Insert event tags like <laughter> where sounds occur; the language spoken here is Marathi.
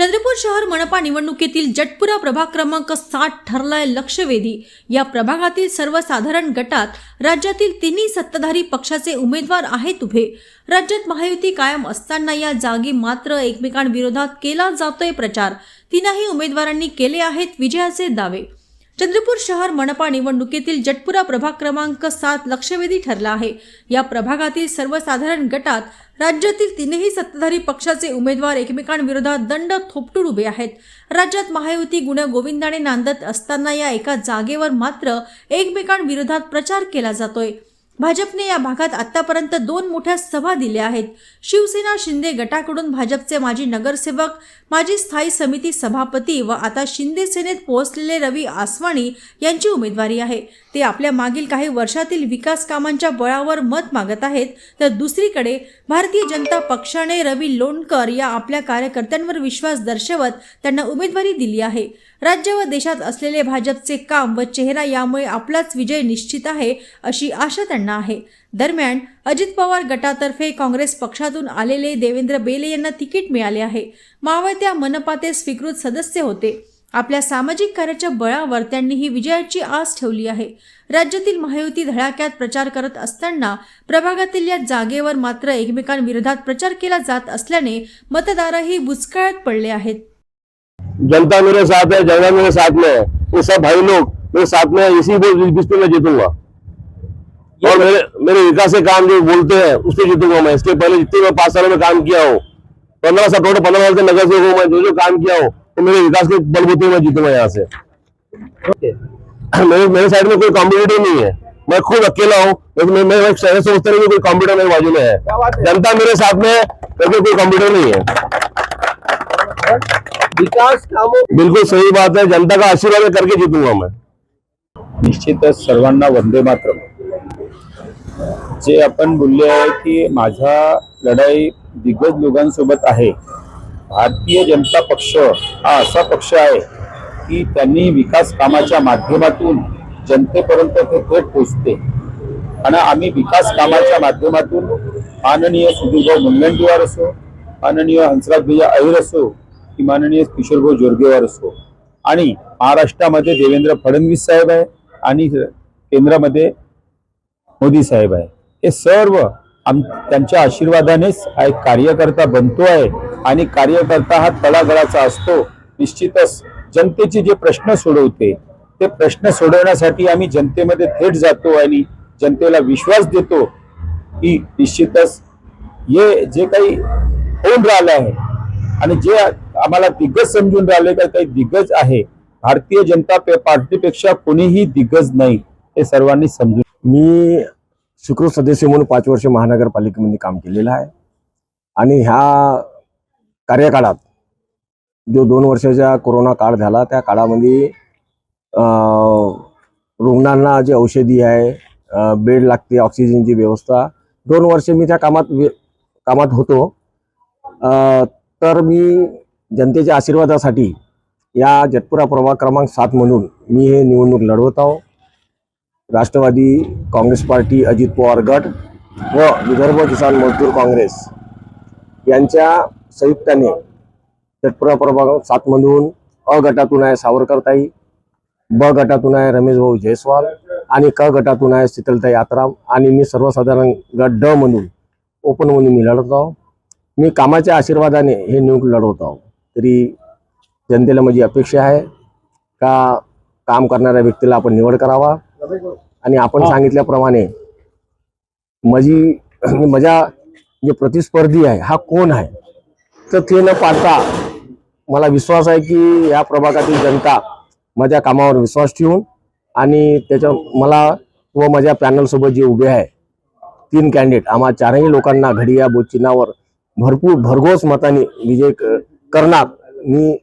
चंद्रपूर शहर मनपा निवडणुकीतील जटपुरा प्रभाग क्रमांक साठ ठरलाय लक्षवेधी. या प्रभागातील सर्वसाधारण गटात राज्यातील तिन्ही सत्ताधारी पक्षाचे उमेदवार आहेत उभे. राज्यात महायुती कायम असताना या जागी मात्र एकमेकांविरोधात केला जातोय प्रचार. तीनही उमेदवारांनी केले आहेत विजयाचे दावे. चंद्रपूर शहर मनपा निवडणुकीतील जटपुरा प्रभाग क्रमांक सात लक्षवेधी ठरला आहे. या प्रभागातील सर्वसाधारण गटात राज्यातील तीनही सत्ताधारी पक्षाचे उमेदवार एकमेकांविरोधात दंड थोपटून उभे आहेत. राज्यात महायुती गुणगोविंदाने नांदत असताना या एका जागेवर मात्र एकमेकांविरोधात प्रचार केला जातोय. भाजपने या भागात आतापर्यंत दोन मोठ्या सभा दिल्या आहेत. शिवसेना शिंदे गटाकडून भाजपचे माजी नगरसेवक माजी स्थायी समिती सभापती व आता शिंदे सेनेत पोहोचलेले रवी आसवाणी यांची उमेदवारी आहे. ते आपल्या मागील काही वर्षातील विकास कामांच्या बळावर मत मागत आहेत. तर दुसरीकडे भारतीय जनता पक्षाने रवी लोणकर या आपल्या कार्यकर्त्यांवर विश्वास दर्शवत त्यांना उमेदवारी दिली आहे. राज्य व देशात असलेले भाजपचे काम व चेहरा यामुळे आपलाच विजय निश्चित आहे अशी आशा त्यांना आहे. दरम्यान अजित पवार गटातर्फे काँग्रेस पक्षातून आलेले देवेंद्र बेले यांना तिकीट मिळाले आहे. मावळत्या मनपाते स्वीकृत सदस्य होते. आपल्या सामाजिक कार्याच्या बळावर त्यांनी ही विजयाची आस ठेवली आहे. राज्यातील महायुती धडाक्यात प्रचार करत असताना प्रभागातील या जागेवर मात्र एकमेकांविरोधात प्रचार केला जात असल्याने मतदारही बुचकाळत पडले आहेत. जनता मेरे साथ है जनता मेरे साथ में है। ये सब भाई लोग मेरे साथ में है, इसी को जिस पे मैं जीतूँगा। और मेरे मेरे विकास के काम जो बोलते हैं उस पर जीतूँगा मैं। इसके पहले जितने मैं पाँच सालों में काम किया हो पंद्रह साल टोटल पंद्रह साल से नगर से हूँ मैं जो जो काम किया हूँ तो मेरे विकास के बलबूते में जीतूँगा यहाँ से। <clears throat> मेरे मेरे साइड में कोई कॉम्पिटिटर नहीं है। मैं खुद अकेला हूँ मैं मैं शहर सोचता नहीं कोई कॉम्पिटिटर मेरे बाजू में है। जनता मेरे साथ में है लेकिन कोई कॉम्पिटिटर नहीं है। विकास कामों बिल्कुल सही बात है जनता का आशीर्वाद करके जीतूंगा मैं। निश्चितच सर्वांना वंदे मातरम. जे आपण बोलले आहे की माझा लढाई दिग्गज लोकांसोबत आहे भारतीय जनता पक्ष हा असा पक्ष आहे की त्यांनी विकास कामाच्या माध्यमातून जनतेपर्यंत ते थेट पोचते आणि आम्ही विकास कामाच्या माध्यमातून माननीय सुधीरभाऊ मुनगंटीवार असो माननीय हंसराज भैया अहिर असो की माननीय किशोरभाऊ जोरगेवार असो आणि महाराष्ट्रामध्ये देवेंद्र फडणवीस साहेब आहे आणि केंद्रामध्ये मोदी साहेब आहे. हे सर्व आम त्यांच्या आशीर्वादानेच हा एक कार्यकर्ता बनतो आहे आणि कार्यकर्ता हा तळागळाचा असतो. निश्चितच जनतेचे जे प्रश्न सोडवते ते प्रश्न सोडवण्यासाठी आम्ही जनतेमध्ये थेट जातो आणि जनतेला विश्वास देतो की निश्चितच हे जे काही होऊन राहिलं आहे आणि जे आम्हाला दिग्गज समजून राहिले का काही दिग्गज आहे भारतीय जनता पे- पार्टीपेक्षा कोणीही दिग्गज नाही हे सर्वांनी समजून मी सुकृत सदस्य म्हणून पाच वर्ष महानगरपालिकेमध्ये काम केलेलं आहे. आणि ह्या कार्यकाळात जो दोन वर्षाचा कोरोना काळ झाला त्या काळामध्ये रुग्णांना जे औषधी आहे बेड लागते ऑक्सिजनची व्यवस्था दोन वर्ष मी त्या कामात वे- कामात होतो. तर मी जनतेच्या आशीर्वादासाठी या जटपुरा प्रभाग क्रमांक सात म्हणून मी हे निवडणूक लढवत आहो. राष्ट्रवादी काँग्रेस पार्टी अजित पवार गट व विदर्भ किसान मजदूर काँग्रेस यांच्या संयुक्ताने जटपुरा प्रभाग सातमधून अ गटातून आहे सावरकरताई ब गटातून आहे रमेश भाऊ जयस्वाल आणि क गटातून आहे शीतलताई आत्राम आणि मी सर्वसाधारण गट ड म्हणून ओपन म्हणून मी लढत आहो. मी कामाच्या आशीर्वादाने हे निवडणूक लढवत आहो. तरी जनतेला माझी अपेक्षा आहे का काम करणाऱ्या व्यक्तीला आपण निवड करावा? आणि आपण सांगितल्याप्रमाणे माझी माझ्या जे प्रतिस्पर्धी आहे हा कोण आहे? तर ते न पाहता मला विश्वास आहे की या प्रभागातील जनता माझ्या कामावर विश्वास ठेवून आणि त्याच्या मला व माझ्या पॅनलसोबत जे उभे आहे तीन कॅन्डिडेट आम्हा चारही लोकांना घडी या बोट चिन्हावर भरपूर भरघोस मताने विजय क- करणार. मी